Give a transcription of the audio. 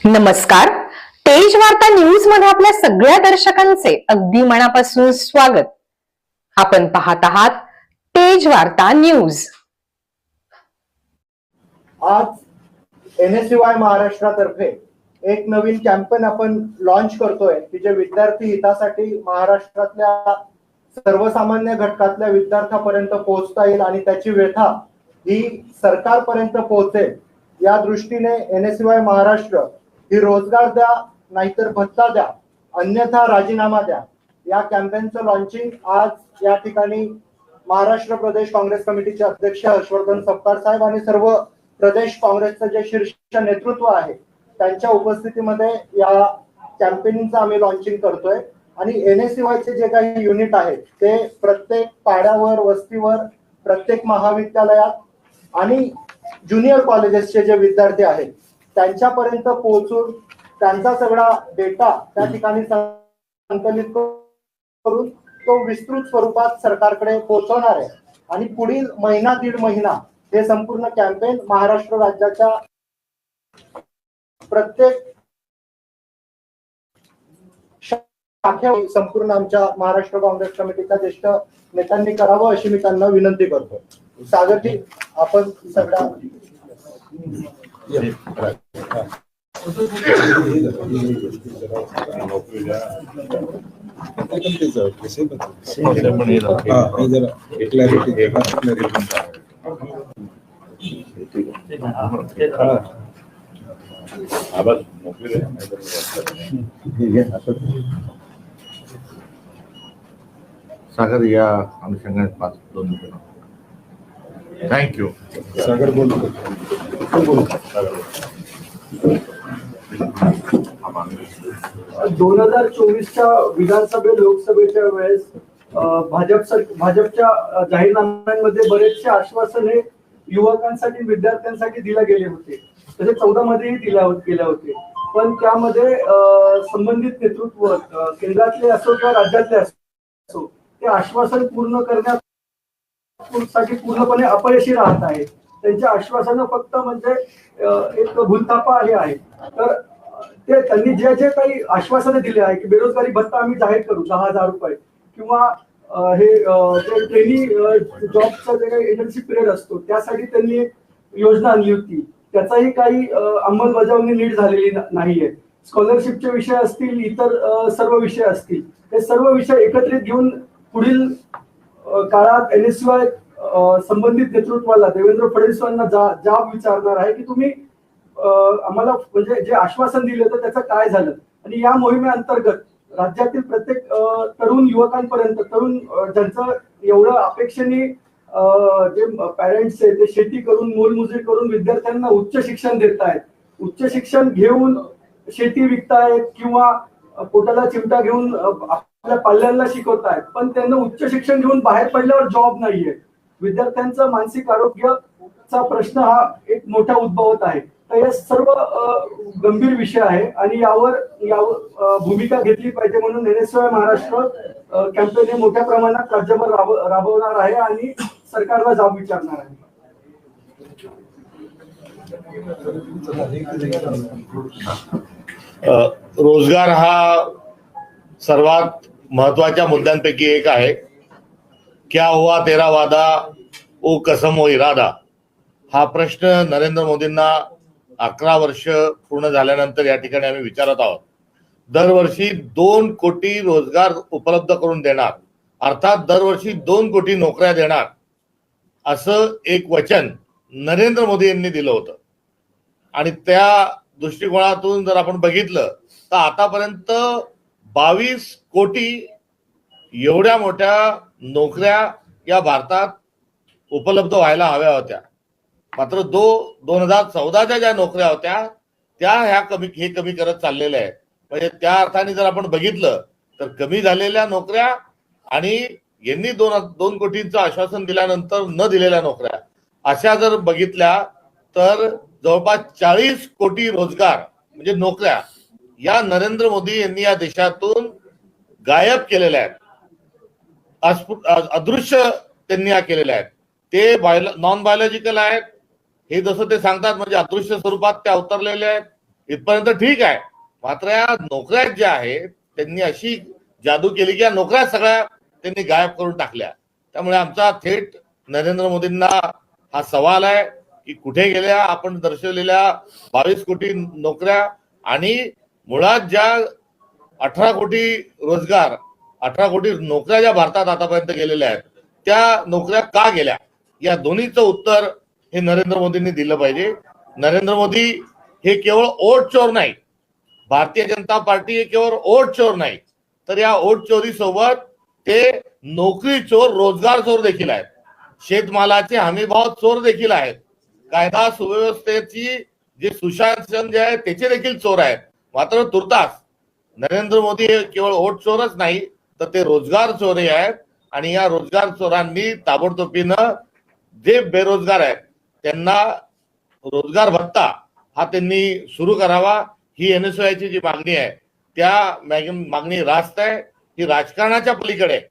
नमस्कार. तेज वार्ता न्यूजमध्ये आपल्या सगळ्या दर्शकांचे अगदी मनापासून स्वागत. आपण पाहत आहात तेज वार्ता न्यूज आज एन महाराष्ट्रातर्फे एक नवीन कॅम्पेन आपण लॉन्च करतोय की जे विद्यार्थी हितासाठी महाराष्ट्रातल्या सर्वसामान्य घटकातल्या विद्यार्थ्यापर्यंत पोहोचता येईल आणि त्याची व्यथा ही सरकारपर्यंत पोहोचेल. या दृष्टीने एन महाराष्ट्र ही रोजगार द्या नाहीतर भत्ता द्या अन्यथा राजीनामा द्या. या कॅम्पेनचं लॉन्चिंग आज या ठिकाणी महाराष्ट्र प्रदेश काँग्रेस कमिटीचे अध्यक्ष हर्षवर्धन सपकाळ साहेब आणि सर्व प्रदेश काँग्रेसचं जे शीर्ष नेतृत्व आहे त्यांच्या उपस्थितीमध्ये या कॅम्पेनिंगचं आम्ही लॉन्चिंग करतोय. आणि एन एस वायचे जे काही युनिट आहेत ते प्रत्येक पाड्यावर वस्तीवर प्रत्येक महाविद्यालयात आणि ज्युनियर कॉलेजेसचे जे विद्यार्थी आहेत त्यांच्यापर्यंत पोहोचून त्यांचा सगळा डेटा त्या ठिकाणी संकलित करून तो विस्तृत स्वरूपात सरकारकडे पोहोचवणार आहे. आणि पुढील महिना दीड महिना हे संपूर्ण कॅम्पेन महाराष्ट्र राज्याच्या प्रत्येक संपूर्ण आमच्या महाराष्ट्र काँग्रेस कमिटीच्या ज्येष्ठ नेत्यांनी करावं अशी मी त्यांना विनंती करतो. सागरजी आपण सगळ्या सागर या अनुषंगाने पाच दोन मिनिटं थँक्यू सागर बोलू. दोन हजार चोवीसच्या विधानसभे लोकसभेच्या वेळेस भाजप सर भाजपच्या जाहीरनाम्यांमध्ये बरेचसे आश्वासने युवकांसाठी विद्यार्थ्यांसाठी दिले गेले होते. तसे चौदा मध्येही दिल्या होत- गेले होते. पण त्यामध्ये संबंधित नेतृत्व केंद्रातले असो किंवा राज्यातले असो ते आश्वासन पूर्ण करण्यासाठी पूर्णपणे अपयशी राहत आहे. त्यांच्या आश्वासनं फक्त म्हणजे एक भूलथापा हे आहे. तर ते त्यांनी जे जे काही आश्वासनं दिले आहे की बेरोजगारी भत्ता आम्ही जाहीर करू दहा हजार रुपये किंवा हे जे ट्रेनिंग जॉबचा जे काही इंटर्नशिप पिरियड असतो त्यासाठी त्यांनी एक योजना आणली होती. त्याचाही काही अंमलबजावणी नीट झालेली ना- नाहीये. स्कॉलरशिपचे विषय असतील इतर सर्व विषय असतील हे सर्व विषय एकत्रित घेऊन पुढील काळात एन एस वाय संबंधित नेतृत्वाला देवेंद्र फडणवीसांना जाब विचारणार आहे की तुम्ही आम्हाला म्हणजे जे आश्वासन दिले होतं त्याचं काय झालं? आणि या मोहिमेअंतर्गत राज्यातील प्रत्येक तरुण युवकांपर्यंत तरुण ज्यांचं एवढं अपेक्षेने जे पॅरेंट्स आहे ते शेती करून मोलमजुरी करून विद्यार्थ्यांना उच्च शिक्षण देत आहेत उच्च शिक्षण घेऊन शेती विकतायत किंवा पोटाला चिमटा घेऊन आपल्या पाल्यांना शिकवतायत पण त्यांना उच्च शिक्षण घेऊन बाहेर पडल्यावर जॉब नाहीये. विद्यार्थ्यांचं मानसिक आरोग्याचा प्रश्न हा एक मोठा उद्भवत आहे. तर हे सर्व गंभीर विषय आहे आणि यावर यावर भूमिका घेतली पाहिजे म्हणून एनएसवाय महाराष्ट्र कॅम्पेन हे मोठ्या प्रमाणात राज्यभर राब- राबवणार आहे आणि सरकारला जाब विचारणार आहे. रोजगार हा सर्वात महत्त्वाच्या मुद्द्यांपैकी एक आहे. क्या हुआ तेरा वादा? ओ कसम ओ इरादा. हा प्रश्न नरेंद्र मोदींना अकरा वर्ष पूर्ण झाल्यानंतर या ठिकाणी आम्ही विचारत आहोत. दरवर्षी दोन कोटी रोजगार उपलब्ध करून देणार. अर्थात दरवर्षी दोन कोटी नोकऱ्या देणार. असं एक वचन नरेंद्र मोदी यांनी दिलं होतं. आणि त्या दृष्टिकोनातून जर आपण बघितलं तर आतापर्यंत बावीस कोटी एवढ्या मोठ्या नोकऱ्या या भारतात उपलब्ध व्हायला हव्या होत्या. मात्र दो दोन हजार चौदाच्या ज्या नोकऱ्या होत्या त्या ह्या कमी हे कमी करत चाललेल्या आहेत. म्हणजे त्या अर्थाने जर आपण बघितलं तर कमी झालेल्या नोकऱ्या आणि यांनी दोन दोन कोटींचं आश्वासन दिल्यानंतर न दिलेल्या नोकऱ्या अशा जर बघितल्या तर जवळपास चाळीस कोटी रोजगार म्हणजे नोकऱ्या या नरेंद्र मोदी यांनी या देशातून गायब केलेल्या आहेत. अस्फुट अदृश्य त्यांनी या केलेल्या आहेत. ते बायो नॉन बायोलॉजिकल आहेत. हे जसं ते सांगतात म्हणजे अदृश्य स्वरूपात ते अवतरलेले आहेत. इथपर्यंत ठीक आहे. मात्र या नोकऱ्या ज्या आहेत त्यांनी अशी जादू केली की या नोकऱ्या सगळ्या त्यांनी गायब करून टाकल्या. त्यामुळे आमचा थेट नरेंद्र मोदींना हा सवाल आहे की कुठे गेल्या? आपण दर्शवलेल्या बावीस कोटी नोकऱ्या आणि मुळात ज्या अठरा कोटी रोजगार अठरा कोटी नोकऱ्या ज्या भारतात आतापर्यंत गेलेल्या आहेत त्या नोकऱ्या का गेल्या? या दोन्हीचं उत्तर हे नरेंद्र मोदींनी दिलं पाहिजे. नरेंद्र मोदी हे केवळ ओट चोर नाही भारतीय जनता पार्टी हे केवळ ओट चोर नाही तर या ओट चोरी सोबत ते नोकरी चोर रोजगार चोर देखील आहेत. शेतमालाचे हमीभाव चोर देखील आहेत. कायदा सुव्यवस्थेची जे सुशासन जे आहे त्याचे देखील चोर आहेत. मात्र तुर्तास नरेंद्र मोदी हे केवळ ओट चोरच नाही तर ते रोजगार चोरी आहेत आणि या रोजगार चोरांनी ताबडतोबीनं जे बेरोजगार आहेत त्यांना रोजगार भत्ता हा त्यांनी सुरू करावा ही एनएसओआयची जी मागणी आहे त्या मागणी रास्त आहे ही राजकारणाच्या पलीकडे आहे.